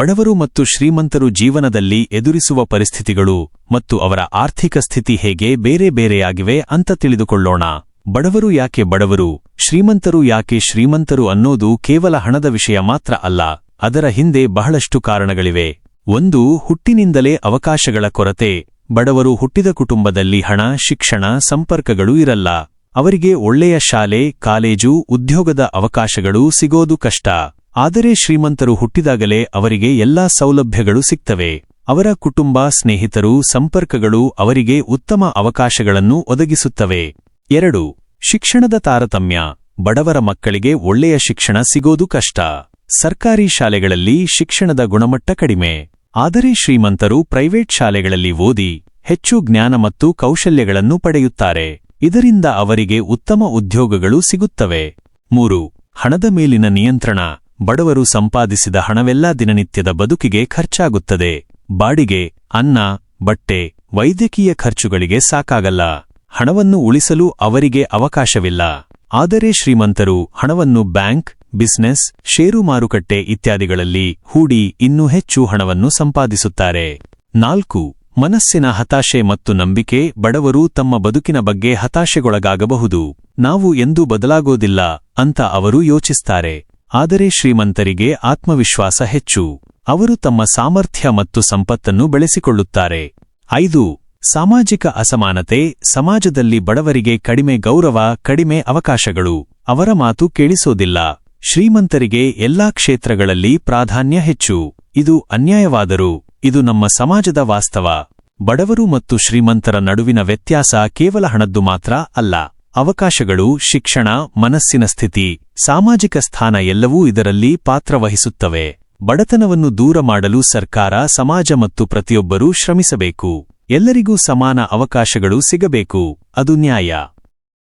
ಬಡವರು ಮತ್ತು ಶ್ರೀಮಂತರು ಜೀವನದಲ್ಲಿ ಎದುರಿಸುವ ಪರಿಸ್ಥಿತಿಗಳು ಮತ್ತು ಅವರ ಆರ್ಥಿಕ ಸ್ಥಿತಿ ಹೇಗೆ ಬೇರೆ ಬೇರೆಯಾಗಿವೆ ಅಂತ ತಿಳಿದುಕೊಳ್ಳೋಣ. ಬಡವರು ಯಾಕೆ ಬಡವರು, ಶ್ರೀಮಂತರು ಯಾಕೆ ಶ್ರೀಮಂತರು ಅನ್ನೋದು ಕೇವಲ ಹಣದ ವಿಷಯ ಮಾತ್ರ ಅಲ್ಲ, ಅದರ ಹಿಂದೆ ಬಹಳಷ್ಟು ಕಾರಣಗಳಿವೆ. ಒಂದು, ಹುಟ್ಟಿನಿಂದಲೇ ಅವಕಾಶಗಳ ಕೊರತೆ. ಬಡವರು ಹುಟ್ಟಿದ ಕುಟುಂಬದಲ್ಲಿ ಹಣ, ಶಿಕ್ಷಣ, ಸಂಪರ್ಕಗಳು ಇರಲ್ಲ. ಅವರಿಗೆ ಒಳ್ಳೆಯ ಶಾಲೆ, ಕಾಲೇಜು, ಉದ್ಯೋಗದ ಅವಕಾಶಗಳು ಸಿಗೋದು ಕಷ್ಟ. ಆದರೆ ಶ್ರೀಮಂತರು ಹುಟ್ಟಿದಾಗಲೇ ಅವರಿಗೆ ಎಲ್ಲಾ ಸೌಲಭ್ಯಗಳು ಸಿಗ್ತವೆ. ಅವರ ಕುಟುಂಬ, ಸ್ನೇಹಿತರು, ಸಂಪರ್ಕಗಳು ಅವರಿಗೆ ಉತ್ತಮ ಅವಕಾಶಗಳನ್ನು ಒದಗಿಸುತ್ತವೆ. ಎರಡು, ಶಿಕ್ಷಣದ ತಾರತಮ್ಯ. ಬಡವರ ಮಕ್ಕಳಿಗೆ ಒಳ್ಳೆಯ ಶಿಕ್ಷಣ ಸಿಗೋದು ಕಷ್ಟ. ಸರ್ಕಾರಿ ಶಾಲೆಗಳಲ್ಲಿ ಶಿಕ್ಷಣದ ಗುಣಮಟ್ಟ ಕಡಿಮೆ. ಆದರೆ ಶ್ರೀಮಂತರು ಪ್ರೈವೇಟ್ ಶಾಲೆಗಳಲ್ಲಿ ಓದಿ ಹೆಚ್ಚು ಜ್ಞಾನ ಮತ್ತು ಕೌಶಲ್ಯಗಳನ್ನು ಪಡೆಯುತ್ತಾರೆ. ಇದರಿಂದ ಅವರಿಗೆ ಉತ್ತಮ ಉದ್ಯೋಗಗಳು ಸಿಗುತ್ತವೆ. ಮೂರು, ಹಣದ ಮೇಲಿನ ನಿಯಂತ್ರಣ. ಬಡವರು ಸಂಪಾದಿಸಿದ ಹಣವೆಲ್ಲ ದಿನನಿತ್ಯದ ಬದುಕಿಗೆ ಖರ್ಚಾಗುತ್ತದೆ. ಬಾಡಿಗೆ, ಅನ್ನ, ಬಟ್ಟೆ, ವೈದ್ಯಕೀಯ ಖರ್ಚುಗಳಿಗೆ ಸಾಕಾಗಲ್ಲ. ಹಣವನ್ನು ಉಳಿಸಲು ಅವರಿಗೆ ಅವಕಾಶವಿಲ್ಲ. ಆದರೆ ಶ್ರೀಮಂತರು ಹಣವನ್ನು ಬ್ಯಾಂಕ್, ಬಿಸ್ನೆಸ್, ಷೇರು ಮಾರುಕಟ್ಟೆ ಇತ್ಯಾದಿಗಳಲ್ಲಿ ಹೂಡಿ ಇನ್ನೂ ಹೆಚ್ಚು ಹಣವನ್ನು ಸಂಪಾದಿಸುತ್ತಾರೆ. ನಾಲ್ಕು, ಮನಸ್ಸಿನ ಹತಾಶೆ ಮತ್ತು ನಂಬಿಕೆ ಬಡವರು ತಮ್ಮ ಬದುಕಿನ ಬಗ್ಗೆ ಹತಾಶೆಗೊಳಗಾಗಬಹುದು. ನಾವು ಎಂದೂ ಬದಲಾಗೋದಿಲ್ಲ ಅಂತ ಅವರು ಯೋಚಿಸ್ತಾರೆ. ಆದರೆ ಶ್ರೀಮಂತರಿಗೆ ಆತ್ಮವಿಶ್ವಾಸ ಹೆಚ್ಚು. ಅವರು ತಮ್ಮ ಸಾಮರ್ಥ್ಯ ಮತ್ತು ಸಂಪತ್ತನ್ನು ಬೆಳೆಸಿಕೊಳ್ಳುತ್ತಾರೆ. ಐದು, ಸಾಮಾಜಿಕ ಅಸಮಾನತೆ, ಸಮಾಜದಲ್ಲಿ ಬಡವರಿಗೆ ಕಡಿಮೆ ಗೌರವ, ಕಡಿಮೆ ಅವಕಾಶಗಳು, ಅವರ ಮಾತು ಕೇಳಿಸೋದಿಲ್ಲ. ಶ್ರೀಮಂತರಿಗೆ ಎಲ್ಲಾ ಕ್ಷೇತ್ರಗಳಲ್ಲಿ ಪ್ರಾಧಾನ್ಯ ಹೆಚ್ಚು. ಇದು ಅನ್ಯಾಯವಾದರೂ, ಇದು ನಮ್ಮ ಸಮಾಜದ ವಾಸ್ತವ. ಬಡವರು ಮತ್ತು ಶ್ರೀಮಂತರ ನಡುವಿನ ವ್ಯತ್ಯಾಸ ಕೇವಲ ಹಣದ್ದು ಮಾತ್ರ ಅಲ್ಲ. ಅವಕಾಶಗಳು, ಶಿಕ್ಷಣ, ಮನಸ್ಸಿನ ಸ್ಥಿತಿ, ಸಾಮಾಜಿಕ ಸ್ಥಾನ ಎಲ್ಲವೂ ಇದರಲ್ಲಿ ಪಾತ್ರವಹಿಸುತ್ತವೆ ಬಡತನವನ್ನು ದೂರ ಮಾಡಲು ಸರ್ಕಾರ, ಸಮಾಜ ಮತ್ತು ಪ್ರತಿಯೊಬ್ಬರೂ ಶ್ರಮಿಸಬೇಕು. ಎಲ್ಲರಿಗೂ ಸಮಾನ ಅವಕಾಶಗಳು ಸಿಗಬೇಕು. ಅದು ನ್ಯಾಯ.